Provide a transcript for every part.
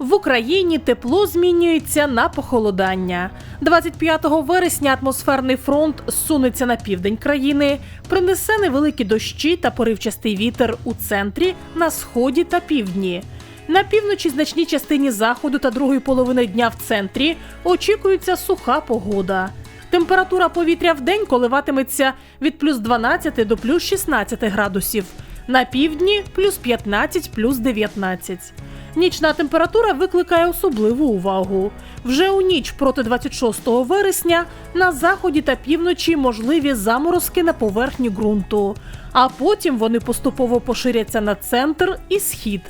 Україні тепло змінюється на похолодання. 25 вересня атмосферний фронт зсунеться на південь країни, принесе невеликі дощі та поривчастий вітер у центрі, на сході та півдні. На півночі значній частині заходу та другої половини дня в центрі очікується суха погода. Температура повітря в день коливатиметься від плюс 12 до плюс 16 градусів. На півдні плюс 15, плюс 19. Нічна температура викликає особливу увагу. Вже у ніч проти 26 вересня на заході та півночі можливі заморозки на поверхні ґрунту, а потім вони поступово поширяться на центр і схід.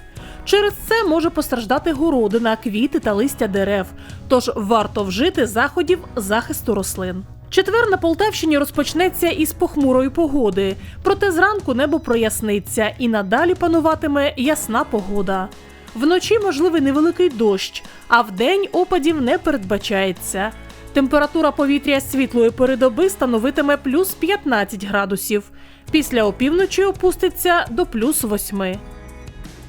Через це може постраждати городина, квіти та листя дерев. Тож варто вжити заходів захисту рослин. Четвер на Полтавщині розпочнеться із похмурої погоди, проте зранку небо проясниться і надалі пануватиме ясна погода. Вночі можливий невеликий дощ, а вдень опадів не передбачається. Температура повітря світлої передоби становитиме плюс 15 градусів. Після опівночі опуститься до плюс 8.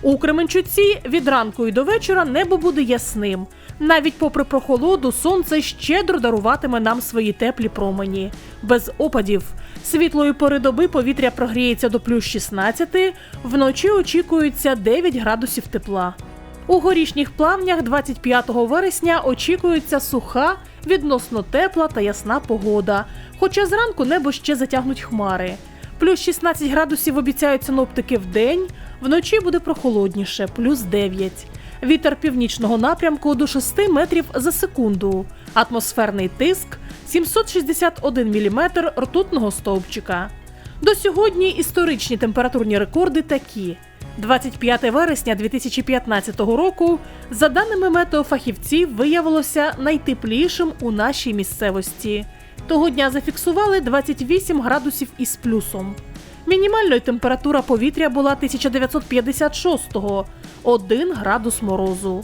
У Кременчуці від ранку і до вечора небо буде ясним. Навіть попри прохолоду, сонце щедро даруватиме нам свої теплі промені. Без опадів. Світлої пори доби повітря прогріється до плюс 16, вночі очікується 9 градусів тепла. У горішніх плавнях 25 вересня очікується суха, відносно тепла та ясна погода. Хоча зранку небо ще затягнуть хмари. Плюс 16 градусів обіцяють синоптики в день, вночі буде прохолодніше, плюс 9. Вітер північного напрямку до 6 метрів за секунду. Атмосферний тиск 761 мм ртутного стовпчика. До сьогодні історичні температурні рекорди такі. 25 вересня 2015 року, за даними метеофахівців, виявилося найтеплішим у нашій місцевості. Того дня зафіксували 28 градусів із плюсом. Мінімальною температура повітря була 1956-го – 1 градус морозу.